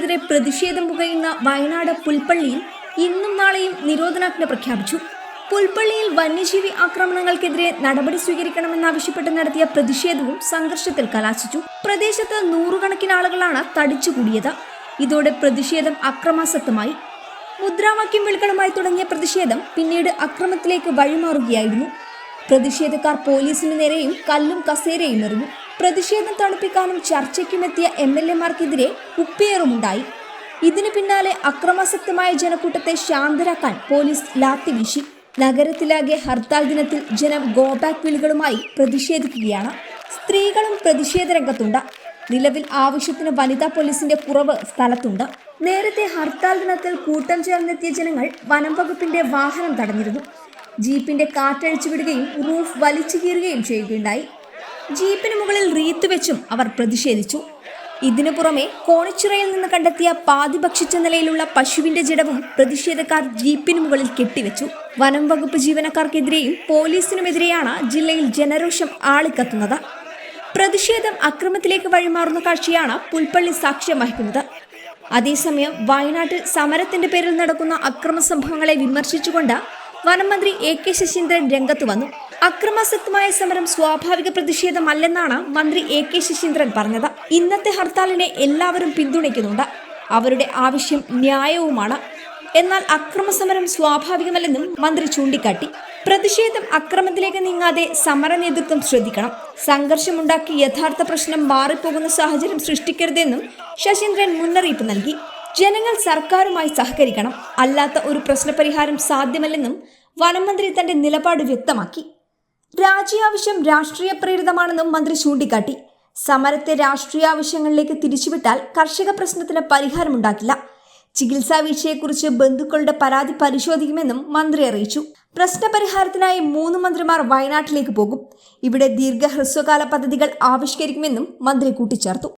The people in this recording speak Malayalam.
പ്രതിഷേധം പുകയുന്ന വയനാട് പുൽപ്പള്ളിയിൽ ഇന്നും നാളെയും നിരോധനാജ്ഞ പ്രഖ്യാപിച്ചു. പുൽപ്പള്ളിയിൽ വന്യജീവി ആക്രമണങ്ങൾക്കെതിരെ നടപടി സ്വീകരിക്കണമെന്നാവശ്യപ്പെട്ട് നടത്തിയ പ്രതിഷേധവും സംഘർഷത്തിൽ കലാശിച്ചു. പ്രദേശത്ത് നൂറുകണക്കിന് ആളുകളാണ് തടിച്ചുകൂടിയത്. ഇതോടെ പ്രതിഷേധം അക്രമാസക്തമായി. മുദ്രാവാക്യം വിളികളുമായി തുടങ്ങിയ പ്രതിഷേധം പിന്നീട് അക്രമത്തിലേക്ക് വഴിമാറുകയായിരുന്നു. പ്രതിഷേധക്കാർ പോലീസിന് നേരെയും കല്ലും കസേരയും എറിഞ്ഞു. പ്രതിഷേധം തണുപ്പിക്കാനും ചർച്ചയ്ക്കുമെത്തിയ എം എൽ എമാർക്കെതിരെ കുപ്പിയേറുമുണ്ടായി ഇതിനു പിന്നാലെ അക്രമാസക്തമായ ജനക്കൂട്ടത്തെ ശാന്തരാക്കാൻ പോലീസ് ലാത്തി വീശി. നഗരത്തിലാകെ ഹർത്താൽ ദിനത്തിൽ ജനം ഗോബാക്ക് വിളികളുമായി പ്രതിഷേധിക്കുകയാണ്. സ്ത്രീകളും പ്രതിഷേധ രംഗത്തുണ്ട്. നിലവിൽ ആവശ്യത്തിന് വനിതാ പോലീസിന്റെ കുറവ് സ്ഥലത്തുണ്ട്. നേരത്തെ ഹർത്താൽ ദിനത്തിൽ കൂട്ടം ചേർന്നെത്തിയ ജനങ്ങൾ വനം വകുപ്പിന്റെ വാഹനം തടഞ്ഞിരുന്നു. ജീപ്പിന്റെ കാറ്റഴിച്ചു വിടുകയും റൂഫ് വലിച്ചു കീറുകയും ചെയ്യുകയുണ്ടായി. ജീപ്പിന് മുകളിൽ റീത്ത് വെച്ചും അവർ പ്രതിഷേധിച്ചു. ഇതിനു പുറമെ കോണിച്ചിറയിൽ നിന്ന് കണ്ടെത്തിയ പാതി ഭക്ഷിച്ച നിലയിലുള്ള പശുവിന്റെ ജഡവും പ്രതിഷേധക്കാർ ജീപ്പിന് മുകളിൽ കെട്ടിവെച്ചു. വനം വകുപ്പ് ജീവനക്കാർക്കെതിരെയും പോലീസിനുമെതിരെയാണ് ജില്ലയിൽ ജനരോഷം ആളിക്കത്തുന്നത്. പ്രതിഷേധം അക്രമത്തിലേക്ക് വഴിമാറുന്ന കാഴ്ചയാണ് പുൽപ്പള്ളി സാക്ഷ്യം വഹിക്കുന്നത്. അതേസമയം വയനാട്ടിൽ സമരത്തിന്റെ പേരിൽ നടക്കുന്ന അക്രമ സംഭവങ്ങളെ വിമർശിച്ചുകൊണ്ട് വനമന്ത്രി എ കെ ശശീന്ദ്രൻ രംഗത്ത് വന്നു. അക്രമാസക്തമായ സമരം സ്വാഭാവിക പ്രതിഷേധമല്ലെന്നാണ് മന്ത്രി എ കെ ശശീന്ദ്രൻ പറഞ്ഞത്. ഇന്നത്തെ ഹർത്താലിനെ എല്ലാവരും പിന്തുണയ്ക്കുന്നുണ്ട്. അവരുടെ ആവശ്യം ന്യായവുമാണ്. എന്നാൽ അക്രമസമരം സ്വാഭാവികമല്ലെന്നും മന്ത്രി ചൂണ്ടിക്കാട്ടി. പ്രതിഷേധം അക്രമത്തിലേക്ക് നീങ്ങാതെ സമര നേതൃത്വം ശ്രദ്ധിക്കണം. സംഘർഷമുണ്ടാക്കി യഥാർത്ഥ പ്രശ്നം മാറിപ്പോകുന്ന സാഹചര്യം സൃഷ്ടിക്കരുതെന്നും ശശീന്ദ്രൻ മുന്നറിയിപ്പ് നൽകി. ജനങ്ങൾ സർക്കാരുമായി സഹകരിക്കണം. അല്ലാത്ത ഒരു പ്രശ്നപരിഹാരം സാധ്യമല്ലെന്നും വനം മന്ത്രി തന്റെ നിലപാട് വ്യക്തമാക്കി. രാജ്യാവശ്യം രാഷ്ട്രീയ പ്രേരിതമാണെന്നും മന്ത്രി ചൂണ്ടിക്കാട്ടി. സമരത്തെ രാഷ്ട്രീയ ആവശ്യങ്ങളിലേക്ക് തിരിച്ചുവിട്ടാൽ കർഷക പ്രശ്നത്തിന് പരിഹാരമുണ്ടാക്കില്ല ചികിത്സാ വീഴ്ചയെക്കുറിച്ച് ബന്ധുക്കളുടെ പരാതി പരിശോധിക്കുമെന്നും മന്ത്രി അറിയിച്ചു. പ്രശ്നപരിഹാരത്തിനായി മൂന്ന് മന്ത്രിമാർ വയനാട്ടിലേക്ക് പോകും. ഇവിടെ ദീർഘഹ്രസ്വകാല പദ്ധതികൾ ആവിഷ്കരിക്കുമെന്നും മന്ത്രി കൂട്ടിച്ചേർത്തു.